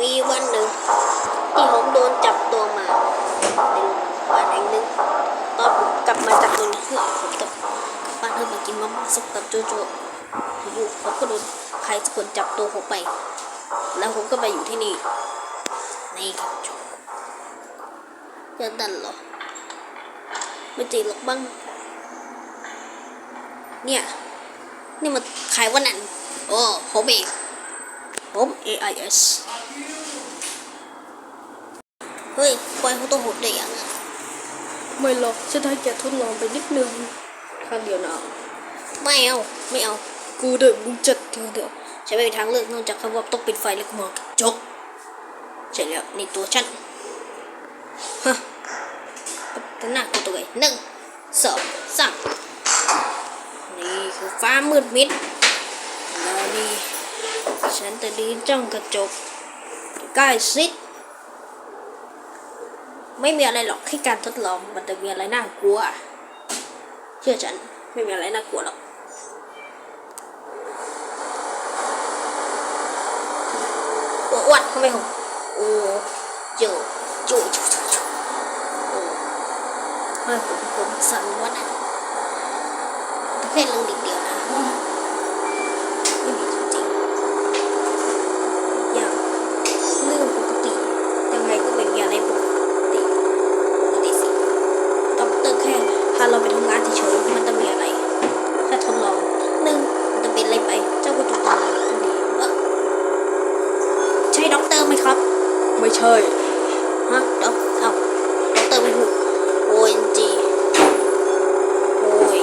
มีวันหนึ่ง ที่ผมโดนจับตัวมาในโรงพยาบาลแห่งหนึ่งตอนผมกลับมาจากโรงเรียนผมกับบ้านเพื่อมากินมาม่าสุกกับโจโจอยู่เขาก็โดนใครสักคนจับตัวผมไป แล้วผมก็ไปอยู่ที่นี่นี่ครับโจจะดันเหรอไม่จริงหรอกบ้างเนี่ยนี่มันใครวะนั่นโอ้ผมเองผม AIS เฮ้ยปล่อยเขาตัวหดได้ยังไม่หรอกฉันให้แกทดลองไปนิดนึงครั้งเดียวนะไม่เอา ไม่เอา กูเดิมมึงจัดเดี๋ยวเดี๋ยวฉันไม่มีทางเลือกนอกจากคำว่าต้องปิดไฟแล้วก็มองกระจกใช่แล้วนี่ตัวฉันฮะตั้งหน้ากูตัวไงหนึ่งสองสามนี่คือฟ้ามืดมิดแล้วนี่ฉันจะดีจ้องกระจกใกล้ชิด ไม่มีอะไรหรอกแค่การทดลองมันจะมีอะไรน่ากลัว เชื่อฉันไม่มีอะไรน่ากลัวหรอกอ้อ้วนทำไมผมโอ้โจโจโจโจโจโอ้ทำไมผมผมสั่นวะนะแต่แค่เรื่องเดียวนะไม่มีจริงๆอย่างเรื่องปกติยังไงก็ไม่มีอะไรปกติปกติสิด็อกเตอร์แค่พาเราไปทำงานเฉยๆมันจะมีอะไรแค่ทดลองหนึ่งมันจะเป็นอะไรไป เจ้าก็จะตายทันทีเอ้อ ใช่ด็อกเตอร์ไหมครับ ไม่ใช่ ฮะด็อกเอ้าด็อกเตอร์ไม่ถูกโอ้ยจีโอ้ย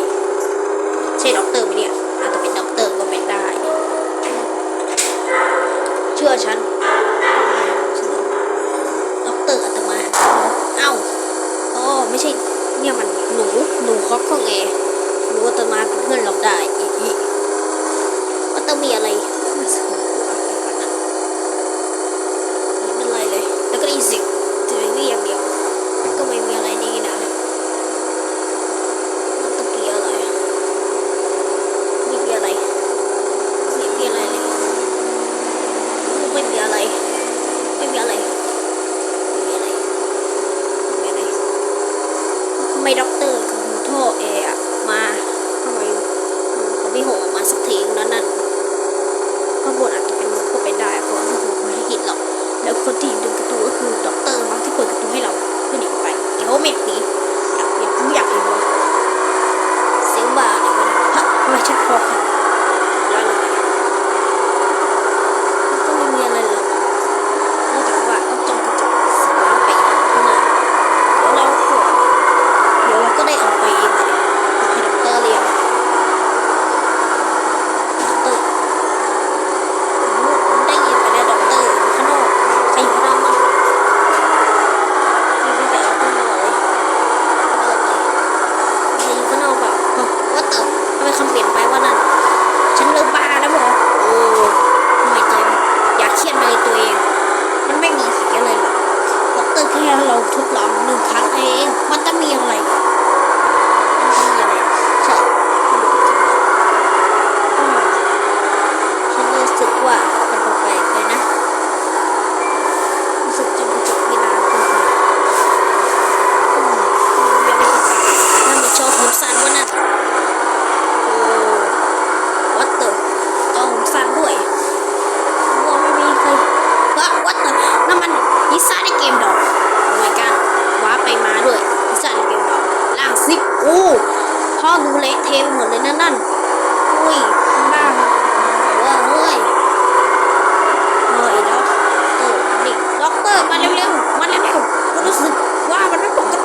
ใช่ด็อกเตอร์ไหมเนี่ยอาจจะเป็นด็อกเตอร์ก็เป็นได้ เชื่อฉันด็อกเตอร์อาตมาเอ้าอ๋อไม่ใช่เนี่ยมันหนูหนูฮอกข้องเอหนูอาตมาเป็นเพื่อนเราได้อีอีว่าต้องมีอะไรมาสนุกกว่าฝันนะ ไม่เป็นไรเลย แล้วก็ได้ยินเสียงจะเรียกอย่างเดียว ก็ไม่มีอะไรดีนะแล้วตะกี้อะไรไม่มีอะไรไม่มีอะไรเลยไม่มีอะไร ไม่มีอะไรไม่มีอะไรไม่มีอะไรทำ ไมด็อกเตอร์กับคุณท่อเออะมาทำไมเขาไม่โหมาสักทีนั้นนั่นข้างบนอาจจะเป็นพวก็เป็นได้เพราะว่าหนูไม่ได้กินหรอก แล้วคนที่ดูงประตูก็คือด็อกเตอร์มั้งที่เปิดประตูให้เราเพื่อหนีไปเดี๋ยวไม่อยากหนีอยากอยากรู้อยากเห็นเลยเสียงบ้าอะไรวะเนี่ยฮะทำไมฉันคอขันแล้วลงไปมันก็ไม่มีอะไรหรอกนอกจากว่าต้องจ้องกระจกสายไปข้างหน้าเดี๋ยวเราก็เดี๋ยวเราก็ได้ออกไปเองเลยบอกให้ด็อกเตอร์เรียกด็อกเตอร์ ผมได้ยินไปแล้วด็อกเตอร์ข้างนอกใครอยู่ข้างนอกมั้งมีแต่ข้างนอกเลยเลิกเลยใครอยู่ข้างนอกเปล่าฮะว่าเติมทำไมคำเปลี่ยนไปว่านั่น ฉันเริ่มบ้าแล้วเหรอโอ้ทำไมเจมอยากเครียดเลยตัวเอง มันไม่มีสีอะไรหรอก ด็อกเตอร์แค่เราทดลองหนึ่งครั้งเอง มันจะมีอะไรมีอะไรใช่อืมฉันรู้สึกว่ามันแปลกๆเลยนะรู้สึกจนกระจกเวลาเกินไปอืมยังไม่เข้าจนั่นมันโชว์ผมสั้นวะน่ะโอ้วัดเตอร์ต้องสันด้วยว่าไม่มีใครว่าวัดเตอร์นั่นมันยิซ่าในเกมดอกโอ้ my god ว้าไป มาด้วยพิซ่าเกมดอกล่างซิกอู้พ่อดูเละเทะไปหมดเลยนั่นนั่นอุ้ยบ้าว้าเฮ้ยเฮ้ยด็อกเตอร์นี่ด็อกเตอร์มาเร็วๆมาเร็วๆรู้สึกว่ามันไม่ปกติ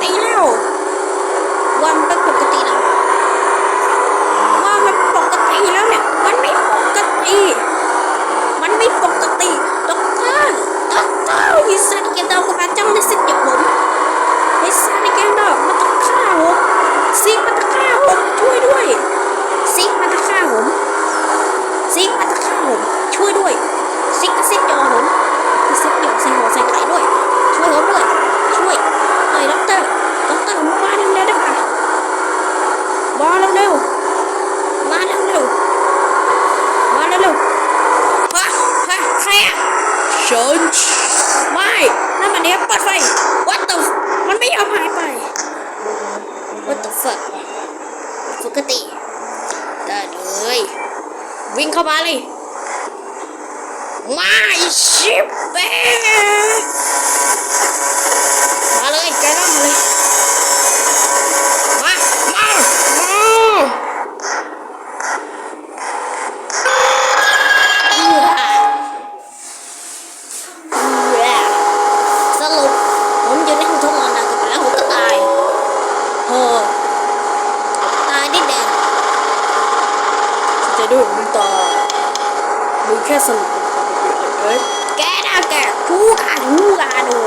ฉันไม่นั่นมันเนี้ยปัดไฟ what the มันไม่ยอมหายไป what the fuck ปกติ ได้เลย วิ่งเข้ามาเลยมาชิปเป้มาเลยแกก็มาเลย มา มา มาเอื้อเอื้อสรุปผมอยู่ในห้องทดลองนานเกินไปแล้วผมก็ตายโอ้ตายดิแดง จะด้วยมึงต่อ มึงแค่สนุกกับเอิร์ธแกน่าแกคู่กันคู่กันโอ้